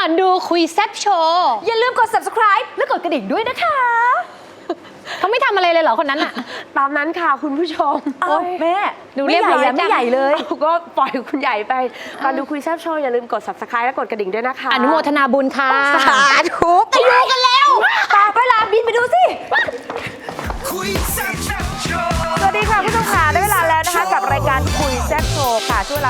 อนดูคุยแซบโชว์อย่าลืมกด subscribe และกดกระดิ่งด้วยนะคะ เขาไม่ทำอะไรเลยเหรอคนนั้นอะตามนั้นค่ะคุณผู้ชมโอ้แม่ดูไม่เรียบใหญ่ร้อยอะไม่จังใหญ่เลยเอาก็ปล่อยคุณใหญ่ไปก่อนดูคุยแซบโชว์อย่าลืมกด subscribe และกดกระดิ่งด้วยนะคะอนุโมทนาบุญค่ะสาธุไปดูกันแล้วตามไปลาบิ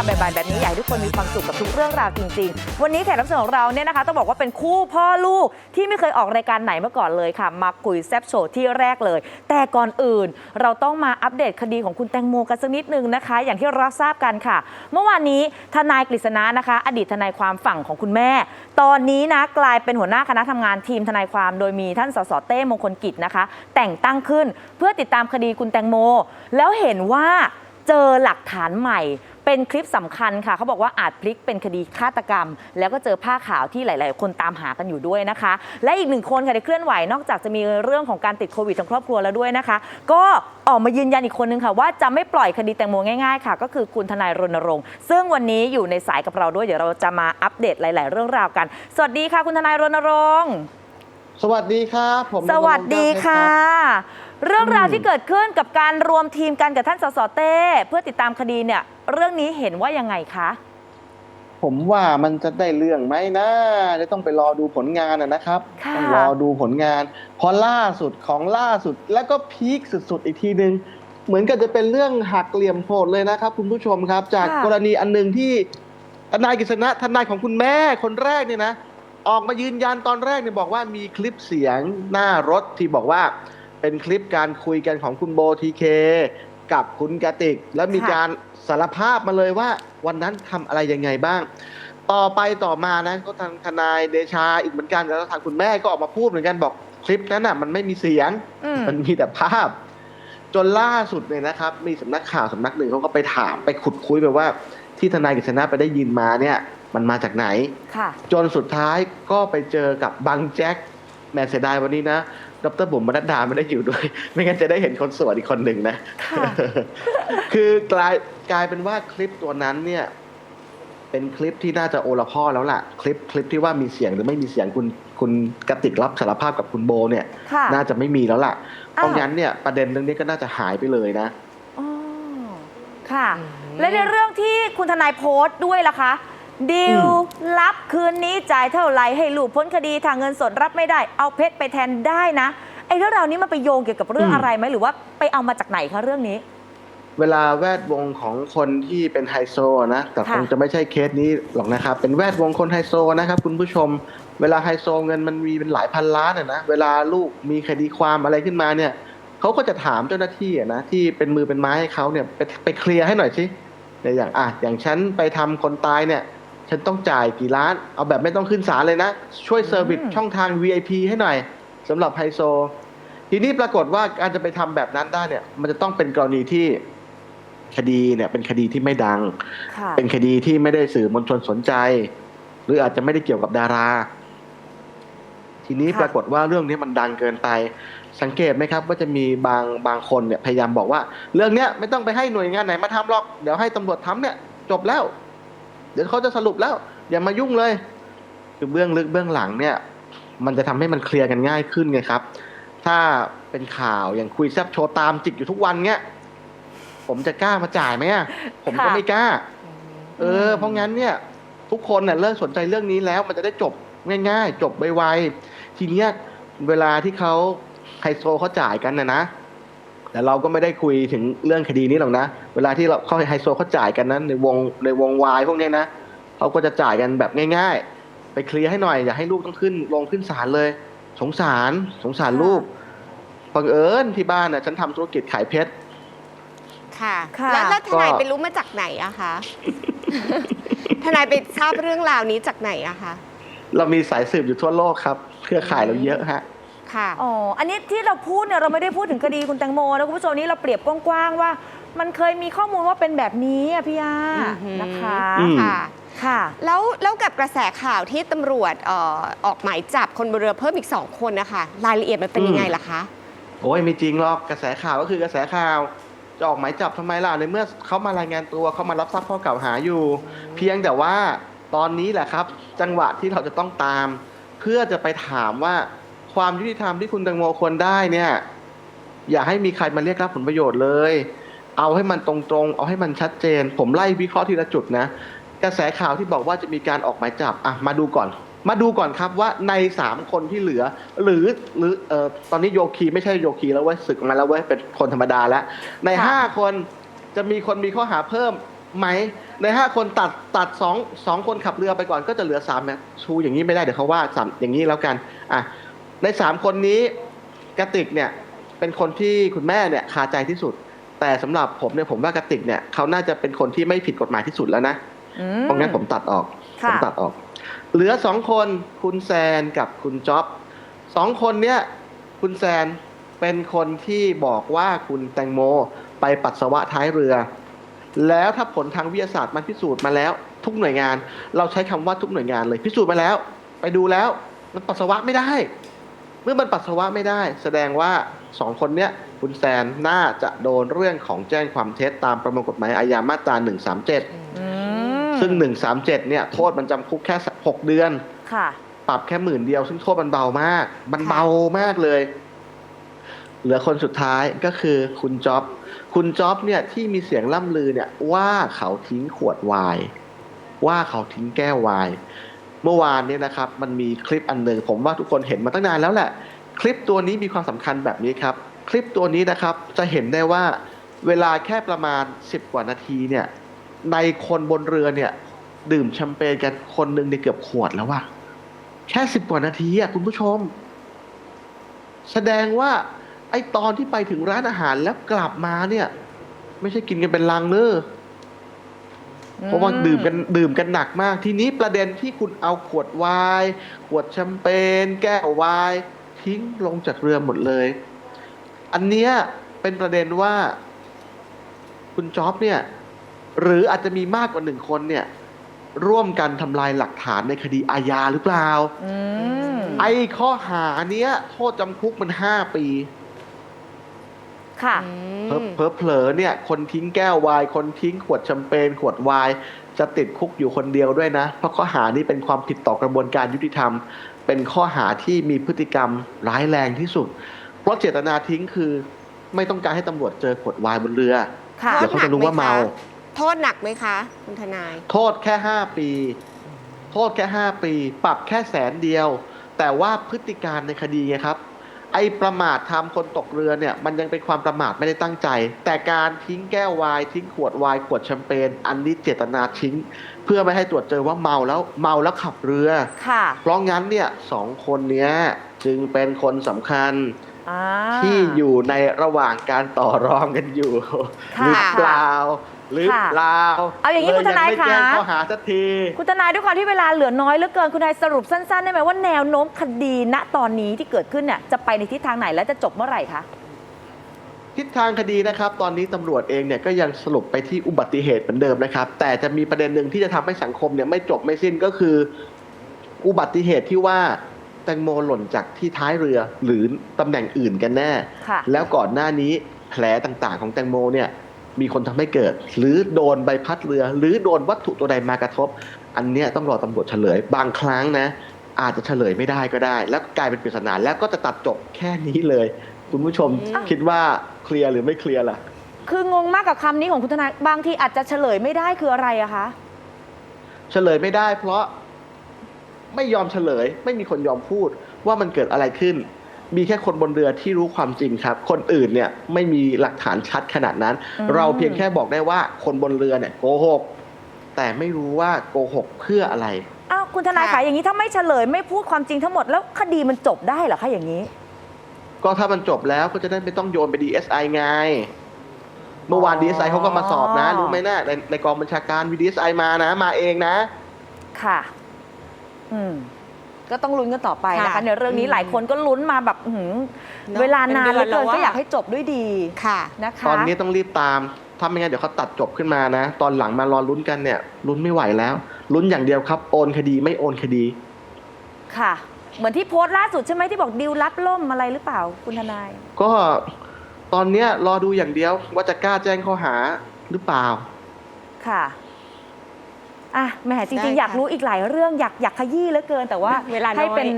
าบ่ายๆแบบนี้อยากให้ทุกคนมีความสุขกับทุกเรื่องราวจริง ๆ วันนี้แขกรับเชิญของเราเนี่ยนะคะต้องบอกว่าเป็นคู่พ่อลูกที่ไม่เคยออกรายการไหนมาก่อนเลยค่ะ มาคุยแซบโชว์ที่แรกเลย แต่ก่อนอื่นเราต้องมาอัปเดตคดีของคุณแตงโมกันสักนิดนึงนะคะ อย่างที่เราทราบกันค่ะ เมื่อวานนี้ทนายกฤษณะนะคะ อดีตทนายความฝั่งของคุณแม่ ตอนนี้นะกลายเป็นหัวหน้าคณะทำงานทีมทนายความโดยมีท่านสสเต้มงคลกิจนะคะ แต่งตั้งขึ้นเพื่อติดตามคดีคุณแตงโม แล้วเห็นว่าเจอหลักฐานใหม่ เป็นคลิปสำคัญค่ะ เขาบอกว่าอาจพลิกเป็นคดีฆาตกรรม แล้วก็เจอผ้าขาวที่หลาย ๆ คนตามหากันอยู่ด้วยนะคะ และอีกหนึ่งคนค่ะที่เคลื่อนไหวนอกจากจะมีเรื่องของการติดโควิดทั้งครอบครัวแล้วด้วยนะคะ ก็ออกมายืนยันอีกคนนึงค่ะ ว่าจะไม่ปล่อยคดีแตงโมง่าย ๆ ค่ะ ก็คือคุณทนายรณรงค์ซึ่งวันนี้อยู่ในสายกับเราด้วยเดี๋ยวเราจะมาอัปเดตหลาย ๆ เรื่องราวกัน สวัสดีค่ะ คุณทนายรณรงค์สวัสดีครับผมสวัสดีค่ะ เรื่องราวอืมที่เกิดขึ้นกับการรวมทีมกันกับท่านสสเต้เพื่อติดตามคดีเนี่ยเรื่องนี้เห็นว่ายังไงคะผมว่ามันจะได้เรื่องไหมนะเดี๋ยวต้องไปรอดูผลงานนะนะครับค่ะต้องรอดูผลงาน พอล่าสุดของล่าสุดแล้วก็พีคสุดๆอีกทีหนึ่งเหมือนกับจะเป็นเรื่องหักเหลี่ยมโหดเลยนะครับ คุณผู้ชมครับ จากกรณีอันหนึ่งที่ทนายกฤษณะทนายของคุณแม่คนแรกเนี่ยนะ ออกมายืนยันตอนแรกเนี่ยบอกว่ามีคลิปเสียงหน้ารถที่บอกว่า เป็นคลิปการคุยกันของคุณโบทีเคกับคุณกติก แล้วมีการสารภาพมาเลยว่า วันนั้นทำอะไรยังไงบ้าง ต่อไปต่อมานะก็ทางทนายเดชาอีกเหมือนกันแล้วทางคุณแม่ก็ออกมาพูดเหมือนกันบอกคลิปนั้นน่ะ มันไม่มีเสียง อืม มันมีแต่ภาพ จนล่าสุดเนี่ยนะครับ มีสำนักข่าวสำนักหนึ่งเขาก็ไปถามไปขุดคุยไปว่า ที่ทนายกฤษณะไปได้ยินมาเนี่ย มันมาจากไหน ค่ะ จนสุดท้ายก็ไปเจอกับบังแจ็คแหม่เสียดายวันนี้นะ ดรบุ๋มมนัดดาไม่ได้อยู่ด้วย ไม่งั้นจะได้เห็นคนสวยอีกคนหนึ่งนะค่ะคือกลายกลายเป็นว่าคลิปตัวนั้นเนี่ย เป็นคลิปที่น่าจะโอละพ่อแล้วล่ะ คลิปคลิปที่ว่ามีเสียงหรือไม่มีเสียงคุณคุณกติกรับสารภาพกับคุณโบเนี่ยค่ะน่าจะไม่มีแล้วล่ะ เพราะอ้าวงั้นเนี่ยประเด็นเรื่องนี้ก็น่าจะหายไปเลยนะอ๋อค่ะ และในเรื่องที่คุณทนายโพสต์ด้วยล่ะคะ ดีลอืมรับคืนนี้จ่ายเท่าไหร่ให้ลูกพ้นคดีทางเงินสดรับไม่ได้ เอาเพชรไปแทนได้นะไอ้เรื่องราวนี้มันไปโยงเกี่ยวกับเรื่องอะไรไหมหรือว่าไปเอามาจากไหนคะเรื่องนี้ เวลาแวดวงของคนที่เป็นไฮโซนะแต่ค่ะคงจะไม่ใช่เคสนี้หรอกนะครับ เป็นแวดวงคนไฮโซนะครับ คุณผู้ชม เวลาไฮโซเงินมันมีเป็นหลายพันล้านอะนะเวลาลูกมีคดีความอะไรขึ้นมาเนี่ยเขาก็จะถามเจ้าหน้าที่อะนะที่เป็นมือเป็นไม้ให้เขาเนี่ยไปไปเคลียร์ให้หน่อยสิเนี่ยอย่างอะอย่างฉันไปทำคนตายเนี่ย ฉันต้องจ่ายกี่ล้าน เอาแบบไม่ต้องขึ้นศาลเลยนะ ช่วยเซอร์วิสอืมช่องทาง VIP ให้หน่อยสำหรับไฮโซ ทีนี้ปรากฏว่าการจะไปทำแบบนั้นได้เนี่ย มันจะต้องเป็นกรณีที่คดีเนี่ย เป็นคดีที่ไม่ดังค่ะเป็นคดีที่ไม่ได้สื่อมวลชนสนใจ หรืออาจจะไม่ได้เกี่ยวกับดารา ทีนี้ค่ะปรากฏว่าเรื่องนี้มันดังเกินไป สังเกตไหมครับ ว่าจะมีบางบางคนเนี่ยพยายามบอกว่า เรื่องเนี้ยไม่ต้องไปให้หน่วยงานไหนมาทำหรอก เดี๋ยวให้ตำรวจทำเนี่ย จบแล้ว เดี๋ยวเขาจะสรุปแล้ว อย่ามายุ่งเลย คือเบื้องลึกเบื้องหลังเนี่ย มันจะทำให้มันเคลียร์กันง่ายขึ้นไงครับ ถ้าเป็นข่าวอย่างคุยแซบโชว์ตามจิกอยู่ทุกวันเนี้ยผมจะกล้ามาจ่ายไหมอะผมก็ค่ะไม่กล้า เออ เพราะงั้นเนี่ย ทุกคนเน่ยเลิกสนใจเรื่องนี้แล้ว มันจะได้จบง่าย ๆ จบไวๆทีเนี้ยเวลาที่เขาไฮโซเขาจ่ายกันนะนะ แต่เราก็ไม่ได้คุยถึงเรื่องคดีนี้หรอกนะ เวลาที่เราเขาไฮโซเขาจ่ายกันนั้นในวงในวงวายพวกเนี้ยนะเขาก็จะจ่ายกันแบบง่าย ๆ ไปเคลียร์ให้หน่อยอย่าให้ลูกต้องขึ้นลงขึ้นศาลเลย สงสารสงสารลูกบังเอิญที่บ้านน่ะฉันทำธุรกิจขายเพชรค่ะค่ะแล้วแล้วทนายก็ไปรู้มาจากไหนอะคะทนายไปทราบเรื่องราวนี้จากไหนอะคะเรามีสายสืบอยู่ทั่วโลกครับ เครือข่ายเราเยอะฮะ ค่ะ อ๋อ อันนี้ที่เราพูดเนี่ยเราไม่ได้พูดถึงคดีคุณแตงโมนะคุณผู้ชมนี่เราเปรียบกว้างๆว่า มันเคยมีข้อมูลว่าเป็นแบบนี้อะพี่ยาอือหือนะคะอืม ค่ะ ค่ะ แล้วแล้วกับกระแสข่าวที่ตำรวจเอ่อออกหมายจับคนบนเรือเพิ่มอีกสองคนนะคะรายละเอียดมันเป็นยังไงล่ะคะ โอ้ยไม่จริงหรอกกระแสข่าวก็คือกระแสข่าวจะออกหมายจับทำไมล่ะในเมื่อเขามารายงานตัวเขามารับทราบข้อกล่าวหาอยู่ เพียงแต่ว่าตอนนี้แหละครับ จังหวะที่เราจะต้องตาม เพื่อจะไปถามว่า ความยุติธรรมที่คุณแตงโมควรได้เนี่ย อย่าให้มีใครมาเรียกรับผลประโยชน์เลย เอาให้มันตรงๆ เอาให้มันชัดเจน ผมไล่วิเคราะห์ทีละจุดนะ กระแสข่าวที่บอกว่าจะมีการออกหมายจับอะมาดูก่อน มาดูก่อนครับว่าในสามคนที่เหลือ หรือหรือเอ่อตอนนี้โยคีไม่ใช่โยคีแล้วเว้ยศึกมาแล้วเว้ยเป็นคนธรรมดาแล้ว ในห้าคนจะมีคนมีข้อหาเพิ่มไหมในห้าคนตัดตัดสองสองคนขับเรือไปก่อนก็จะเหลือสามนะชูอย่างนี้ไม่ได้เดี๋ยวเขาว่าสามอย่างนี้แล้วกัน อะ ในสามคนนี้กระติกเนี่ยเป็นคนที่คุณแม่เนี่ยคาใจที่สุด แต่สำหรับผมเนี่ยผมว่ากระติกเนี่ยเขาน่าจะเป็นคนที่ไม่ผิดกฎหมายที่สุดแล้วนะอืเพราะงั้นผมตัดออกค่ะผมตัดออก เหลือสองคนคุณแซนกับคุณจ๊อบสองคนเนี้ยคุณแซนเป็นคนที่บอกว่าคุณแตงโมไปปัสสาวะท้ายเรือ แล้วถ้าผลทางวิทยาศาสตร์มันพิสูจน์มาแล้ว ทุกหน่วยงาน เราใช้คำว่าทุกหน่วยงานเลยพิสูจน์มาแล้ว ไปดูแล้วมันปัสสาวะไม่ได้ เมื่อมันปัสสาวะไม่ได้ แสดงว่าสองคนเนี้ยคุณแซนน่าจะโดนเรื่องของแจ้งความเท็จตามประมวลกฎหมายอาญามาตรา 137อืมซึ่ง 137 เนี่ยโทษมันจำคุกแค่ 6 เดือน ค่ะ ปรับแค่หมื่นเดียว ซึ่งโทษมันเบามาก มันเบามากเลย เหลือคนสุดท้ายก็คือคุณจ๊อบ คุณจ๊อบเนี่ยที่มีเสียงล่ำลือเนี่ยว่าเขาทิ้งขวดไวน์ว่าเขาทิ้งแก้วไวน์ เมื่อวานเนี่ยนะครับมันมีคลิปอันหนึ่งผมว่าทุกคนเห็นมาตั้งนานแล้วแหละ คลิปตัวนี้มีความสำคัญแบบนี้ครับ คลิปตัวนี้นะครับจะเห็นได้ว่าเวลาแค่ประมาณ 10 กว่านาทีเนี่ยในคนบนเรือเนี่ยดื่มแชมเปญกันคนหนึ่งในเกือบขวดแล้วว่ะแค่สิบกว่านาทีอะคุณผู้ชม แสดงว่า ไอตอนที่ไปถึงร้านอาหารแล้วกลับมาเนี่ย ไม่ใช่กินกันเป็นลังเนอะ เพราะว่าดื่มกันดื่มกันหนักมาก ทีนี้ประเด็นที่คุณเอาขวดไวน์ขวดแชมเปญแก้วไวน์ทิ้งลงจากเรือหมดเลย อันเนี้ยเป็นประเด็นว่า คุณจ๊อบเนี่ย หรืออาจจะมีมากกว่าหนึ่งคนเนี่ย ร่วมกันทำลายหลักฐานในคดีอาญาหรือเปล่าอืมไอ้ข้อหาเนี้ย โทษจำคุกมันห้าปี ค่ะ เพอเพอเผลอๆเนี่ย คนทิ้งแก้วไวน์คนทิ้งขวดแชมเปญขวดไวน์จะติดคุกอยู่คนเดียวด้วยนะ เพราะข้อหานี้เป็นความผิดต่อกระบวนการยุติธรรม เป็นข้อหาที่มีพฤติกรรมร้ายแรงที่สุด เพราะเจตนาทิ้งคือ ไม่ต้องการให้ตำรวจเจอขวดไวน์บนเรือค่ะเดี๋ยวเขาจะรู้ว่าเมา โทษหนักไหมคะคุณทนาย โทษแค่ห้าปี โทษแค่ห้าปี ปรับแค่แสนเดียว แต่ว่าพฤติการในคดีไงครับ ไอ้ประมาททำคนตกเรือเนี่ยมันยังเป็นความประมาทไม่ได้ตั้งใจ แต่การทิ้งแก้วไวน์ทิ้งขวดไวน์ขวดแชมเปญอันนี้เจตนาทิ้ง เพื่อไม่ให้ตรวจเจอว่าเมาแล้วเมาแล้วขับเรือค่ะเพราะงั้นเนี่ยสองคนเนี้ยจึงเป็นคนสำคัญอ่าที่อยู่ในระหว่างการต่อรองกันอยู่ค่ะหรือเปล่า หรือค่ะเปล่าเอาอย่างนี้คุณทนายเลไม่แจ้งคะ ข้อหาสักที คุณทนายด้วยความที่เวลาเหลือน้อยเหลือเกินคุณทนายสรุปสั้นๆได้ไหมว่าแนวโน้มคดีณตอนนี้ที่เกิดขึ้นเนี่ยจะไปในทิศทางไหนและจะจบเมื่อไหร่คะ ทิศทางคดีนะครับ ตอนนี้ตำรวจเองเนี่ยก็ยังสรุปไปที่อุบัติเหตุเหมือนเดิมนะครับ แต่จะมีประเด็นหนึ่งที่จะทำให้สังคมเนี่ยไม่จบไม่สิ้นก็คือ อุบัติเหตุที่ว่าแตงโมหล่นจากที่ท้ายเรือหรือตำแหน่งอื่นกันแน่ ค่ะ แล้วก่อนหน้านี้แผลต่างๆ ของแตงโมเนี่ย มีคนทำให้เกิด หรือโดนใบพัดเรือ หรือโดนวัตถุตัวใดมากระทบ อันเนี้ยต้องรอตำรวจเฉลย บางครั้งนะ อาจจะเฉลยไม่ได้ก็ได้ แล้วกลายเป็นปริศนาแล้วก็จะตัดจบแค่นี้เลย คุณผู้ชมอืมคิดว่าเคลียร์หรือไม่เคลียร์ล่ะ คืองงมากกับคำนี้ของคุณทนายบางทีอาจจะเฉลยไม่ได้คืออะไรอะคะเฉลยไม่ได้ เพราะไม่ยอมเฉลย ไม่มีคนยอมพูดว่ามันเกิดอะไรขึ้น มีแค่คนบนเรือที่รู้ความจริงครับ คนอื่นเนี่ยไม่มีหลักฐานชัดขนาดนั้นอืมเราเพียงแค่บอกได้ว่าคนบนเรือเนี่ยโกหกแต่ไม่รู้ว่าโกหกเพื่ออะไรอ้าวคุณทนายค่ะคะอย่างนี้ถ้าไม่เฉลยไม่พูดความจริงทั้งหมดแล้วคดีมันจบได้เหรอคะอย่างนี้ ก็ถ้ามันจบแล้วก็จะได้ไม่ต้องโยนไป DSI ไงเมื่อวาน DSI เขาก็มาสอบนะ รู้ไหมนะในในกองบัญชาการวี DSI มานะ มาเองนะ ค่ะ อืม ก็ต้องลุ้นกันต่อไปนะคะค่ะในเรื่องนี้อืมหลายคนก็ลุ้นมาแบบอื้อหือเนอะเวลานานเหลือเป็นเดือนเกินแล้วอะ ก็อยากให้จบด้วยดีค่ะ นะคะ ตอนนี้ต้องรีบตาม ถ้าไม่งั้นเดี๋ยวเขาตัดจบขึ้นมานะ ตอนหลังมารอลุ้นกันเนี่ย ลุ้นไม่ไหวแล้ว ลุ้นอย่างเดียวครับ โอนคดีไม่โอนคดี ค่ะ เหมือนที่โพสต์ล่าสุดใช่ไหมที่บอกดิวรับล่มอะไรหรือเปล่าคุณทนาย ก็ตอนเนี้ยรอดูอย่างเดียวว่าจะกล้าแจ้งข้อหาหรือเปล่า ค่ะ อะแหมจได้ริงๆ อยากค่ะรู้อีกหลายเรื่องอยากอยากขยี้เหลือเกิน แต่ว่าเวลาน้อยให้เป็น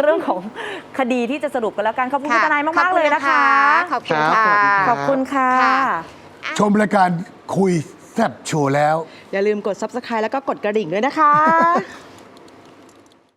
เรื่องของคดีที่จะสรุปกันแล้วกันขอบคุณค่ะทนายมากๆเลยนะคะ ขอบคุณครับค่ะสวัสดีรับขอบคุณค่ะค่ะ ชมรายการคุยแซบโชว์แล้ว อย่าลืมกด subscribe แล้วก็กดกระดิ่งด้วยนะคะ